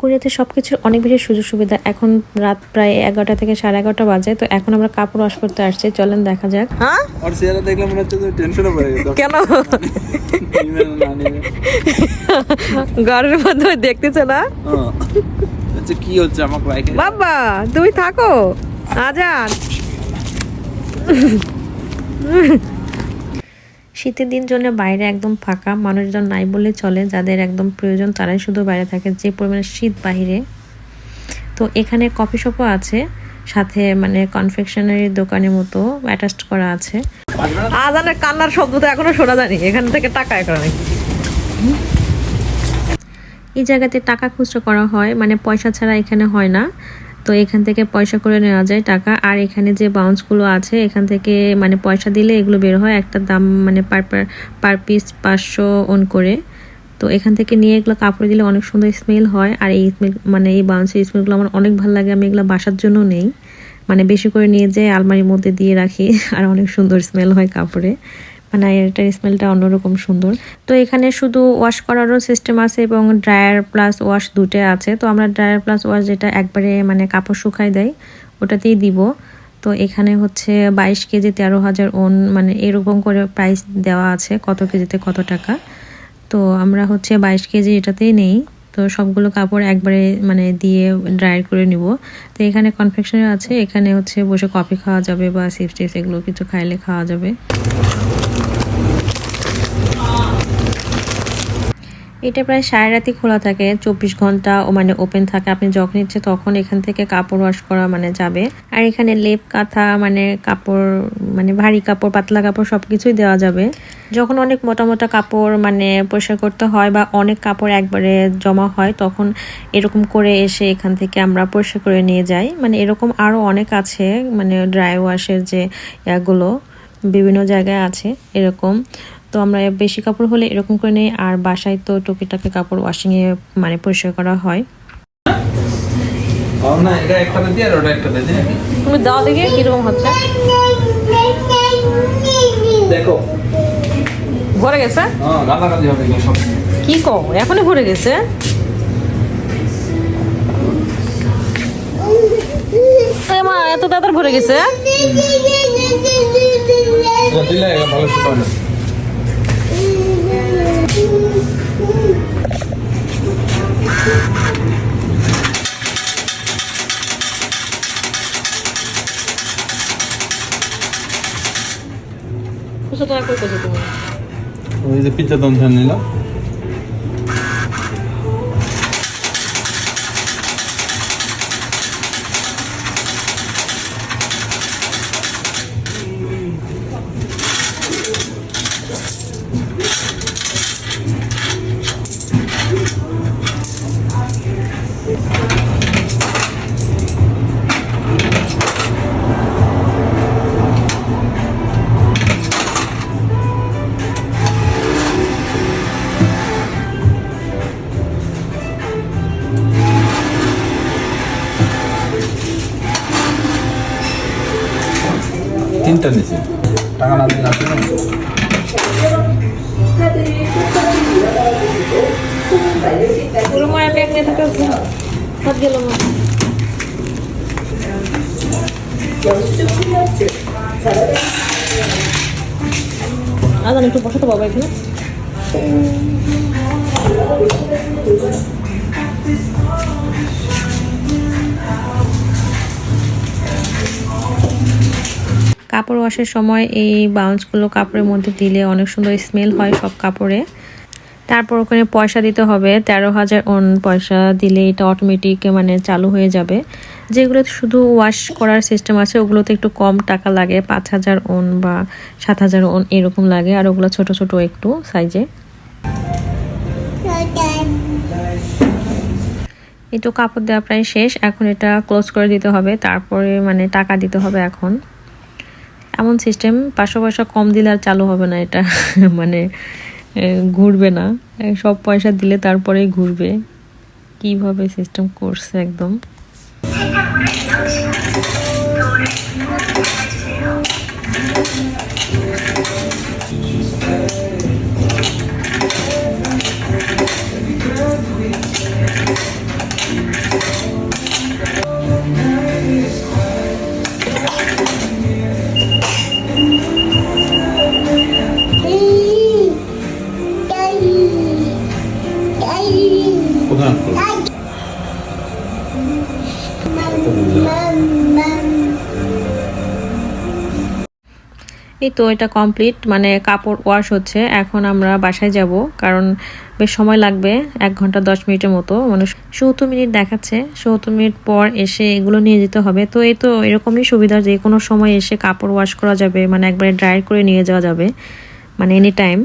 কোরিয়াতে সব কিছুর অনেক বেশি সুযোগ সুবিধা। এখন রাত প্রায় এগারোটা থেকে সাড়ে এগারোটা বাজে তো এখন আমরা কাপড় ওয়াশ করতে আসছি। চলেন দেখা যাক। হ্যাঁ? আর চেহারা দেখলে মনে হচ্ছে তুমি টেনশনে পড়ে গেছো। কেন। ঘরের মধ্যে দেখতেছে না? হ্যাঁ। আচ্ছা কি হচ্ছে আমার বাইকে? বাবা তুমি থাকো। আজান। শীতের দিন জন্য বাইরে একদম ফাঁকা মানুষজন নাই বলে চলে যাদের একদম প্রয়োজন তারাই শুধু বাইরে থাকে যে পরিমাণে শীত বাইরে তো এখানে কফি শপও আছে সাথে মানে কনফেকশনারি দোকানের মতো অ্যাটাচড করা আছে। আজানের কান্নার শব্দ তো এখনও শোনা যায়নি এখান থেকে টাকা এখানে এই জায়গাতে টাকা খুচরো করা হয় মানে পয়সা ছাড়া এখানে হয় না। তো এখান থেকে পয়সা করে নেওয়া যায় টাকা। আর এখানে যে বাউন্সগুলো আছে, এখান থেকে মানে পয়সা দিলে এগুলো বের হয় একটা দাম মানে পার পার পিস পাঁচশো অন করে। তো এখান থেকে নিয়ে এগুলো কাপড় দিলে অনেক সুন্দর স্মেল হয়। আর এই স্মেল মানে এই বাউন্সের স্মেলগুলো আমার অনেক ভালো লাগে, আমি এগুলো বাসার জন্য নেই। মানে বেশি করে নিয়ে যেয়ে আলমারির মধ্যে দিয়ে রাখি, আর অনেক সুন্দর স্মেল হয় কাপড়ে। মানে এটার স্মেলটা অন্যরকম সুন্দর। তো এখানে শুধু ওয়াশ করারও সিস্টেম আছে এবং ড্রায়ার প্লাস ওয়াশ দুটো আছে। তো আমরা ড্রায়ার প্লাস ওয়াশ যেটা একবারে মানে কাপড় শুকাই দেয়, ওটাতেই দিব। তো এখানে হচ্ছে বাইশ কেজি তেরো হাজার ওন মানে এরকম করে প্রাইস দেওয়া আছে, কত কেজিতে কত টাকা। তো আমরা হচ্ছে বাইশ কেজি এটাতেই নেই। তো সবগুলো কাপড় একবারে মানে দিয়ে ড্রায়ার করে নিব। তো এখানে কনফেকশনারি আছে, এখানে হচ্ছে বসে কফি খাওয়া যাবে বা চিপস টিপস এগুলো কিছু খাইলে খাওয়া যাবে। এটা প্রায় সাড়ে রাতি খোলা থাকে, চব্বিশ ঘণ্টা মানে ওপেন থাকে। আপনি যখন ইচ্ছে তখন এখান থেকে কাপড় ওয়াশ করা মানে যাবে। আর এখানে লেপ কাঁথা মানে কাপড় মানে ভারী কাপড়, পাতলা কাপড় সবকিছুই দেওয়া যাবে। যখন অনেক মোটা মোটা কাপড় মানে পরিষ্কার করতে হয় বা অনেক কাপড় একবারে জমা হয়, তখন এরকম করে এসে এখান থেকে আমরা পরিষ্কার করে নিয়ে যাই। মানে এরকম আরও অনেক আছে মানে ড্রাই ওয়াশের যে ইয়াগুলো বিভিন্ন জায়গায় আছে, এরকম। তো আমরা বেশি কাপড় হলে এরকম করে নেই আর বাসায় তো টুকিটাকি কাপড় ওয়াশিংয়ে মানে পরিষ্কার করা হয়। তুমি দাও দেখে কীরকম হচ্ছে। দেখো। ভরে গেছে? হ্যাঁ কি এখনই ভরে গেছে? মা এত তাড়াতাড়ি ভরে গেছে? দিলে শুকাবে না কত টাকা করে কত তুমি ওই যে পিজ্জা দম ঝাল নিলাম পুরো মায়ের ব্যাগ নিয়ে থাকে হাত গেল মা আদান একটু বসাতে বাবা কাপড় ওয়াশের সময় এই বাউন্সগুলো কাপড়ের মধ্যে দিলে অনেক সুন্দর স্মেল হয় সব কাপড়ে। তারপর ওখানে পয়সা দিতে হবে, তেরো হাজার ওন পয়সা দিলে এটা অটোমেটিক মানে চালু হয়ে যাবে। যেগুলো শুধু ওয়াশ করার সিস্টেম আছে, ওগুলোতে একটু কম টাকা লাগে, পাঁচ হাজার ওন বা সাত হাজার ওন এরকম লাগে, আর ওগুলো ছোট ছোট একটু সাইজে একটু কাপড় দেওয়া প্রায় শেষ, এখন এটা ক্লোজ করে দিতে হবে, তারপরে মানে টাকা দিতে হবে এখন। এমন সিস্টেম পাঁচশো পয়সা কম দিলে আর চালু হবে না এটা। মানে ঘুরবে না। সব পয়সা দিলে তারপরেই ঘুরবে। কীভাবে সিস্টেম করছে একদম? এই তো এটা কমপ্লিট মানে কাপড় ওয়াশ হচ্ছে। এখন আমরা বাসায় যাব, কারণ বেশ সময় লাগবে, এক ঘণ্টা দশ মিনিটের মতো। মানে সত্তর মিনিট দেখাচ্ছে সত্তর মিনিট পর এসে এগুলো নিয়ে যেতে হবে। তো এই তো এরকমই সুবিধা যে কোনো সময় এসে কাপড় ওয়াশ করা যাবে মানে একবারে ড্রাই করে নিয়ে যাওয়া যাবে মানে এনি টাইম